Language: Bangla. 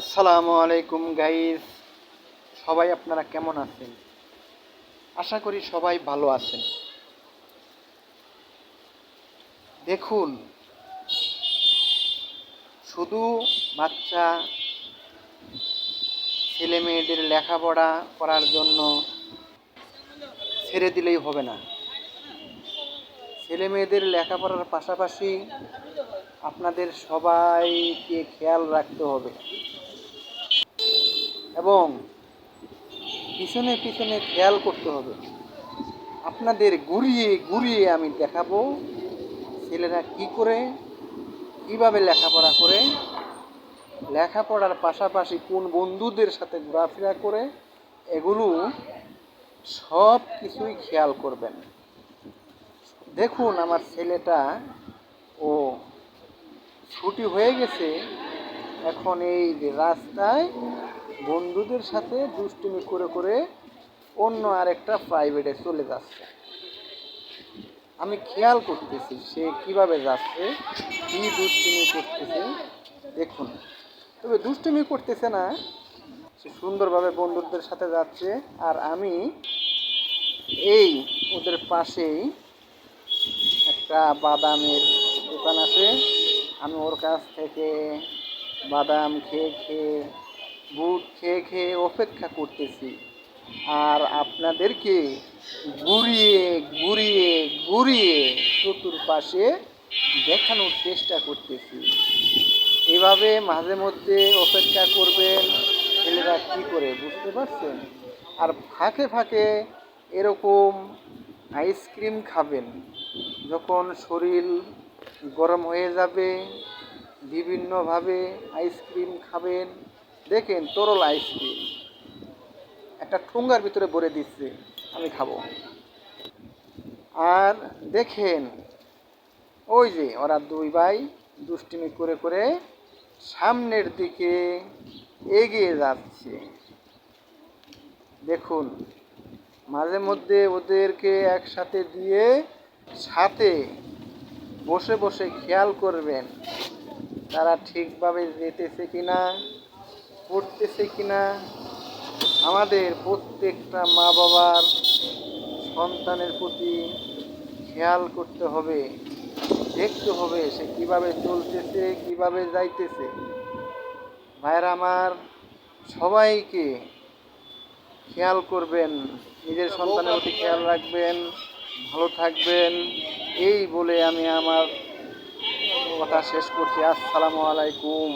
আসসালামু আলাইকুম গাইস সবাই আপনারা কেমন আছেন? আশা করি সবাই ভালো আছেন। দেখুন, শুধু বাচ্চা, ছেলে মেয়েদের লেখাপড়া করার জন্য ছেড়ে দিলেই হবে না। ছেলে মেয়েদের লেখাপড়ার পাশাপাশি আপনাদের সবাইকে খেয়াল রাখতে হবে। এবং পিছনে পিছনে খেয়াল করতে হবে। আপনাদের ঘুরিয়ে ঘুরিয়ে আমি দেখাবো ছেলেরা কি করে, কীভাবে লেখাপড়া করে, লেখাপড়ার পাশাপাশি কোন বন্ধুদের সাথে ঘোরাফেরা করে, এগুলো সব কিছুই খেয়াল করবেন। দেখুন আমার ছেলেটা ছুটি হয়ে গেছে, এখন এই রাস্তায় বন্ধুদের সাথে দুষ্টুমি করে করে অন্য আরেকটা প্রাইভেটে চলে যাচ্ছে। আমি খেয়াল করতেছি সে কীভাবে যাচ্ছে, কি দুষ্টুমি করতেছে। দেখুন, তবে দুষ্টুমি করতেছে না, সে সুন্দরভাবে বন্ধুদের সাথে যাচ্ছে, আর আমি এই ওদের পাশেই একটা বাদামের দোকান আছে। আমি ওর কাছ থেকে বাদাম খেয়ে খেয়ে, বুট খেয়ে খেয়ে অপেক্ষা করতেছি। আর আপনাদেরকে ঘুরিয়ে ঘুরিয়ে ঘুরিয়ে চতুর্পাশে দেখানোর চেষ্টা করতেছি। এভাবে মাঝে মধ্যে অপেক্ষা করবেন ছেলেরা কী করে, বুঝতে পারছেন? আর ফাঁকে ফাঁকে এরকম আইসক্রিম খাবেন, যখন শরীর গরম হয়ে যাবে, বিভিন্নভাবে আইসক্রিম খাবেন। দেখেন তরল আইসক্রিম। একটা ঠোঙ্গার ভিতরে ভরে দিচ্ছে, আমি খাব। আর দেখেন, ওই যে ওরা দুই ভাই দুষ্টিমি করে করে সামনের দিকে এগিয়ে যাচ্ছে। দেখুন, মাঝে মধ্যে ওদেরকে একসাথে দিয়ে সাথে বসে বসে খেয়াল করবেন, তারা ঠিকভাবে যেতেছে কিনা, পড়তেছে কিনা। আমাদের প্রত্যেকটা মা বাবার সন্তানের প্রতি খেয়াল করতে হবে, দেখতে হবে সে কীভাবে চলতেছে, কীভাবে যাইতেছে। ভাইয়ের আমার, সবাইকে খেয়াল করবেন, নিজের সন্তানের প্রতি খেয়াল রাখবেন। ভালো থাকবেন। এই বলে আমি আমার কথা শেষ করছি। আসসালামু আলাইকুম।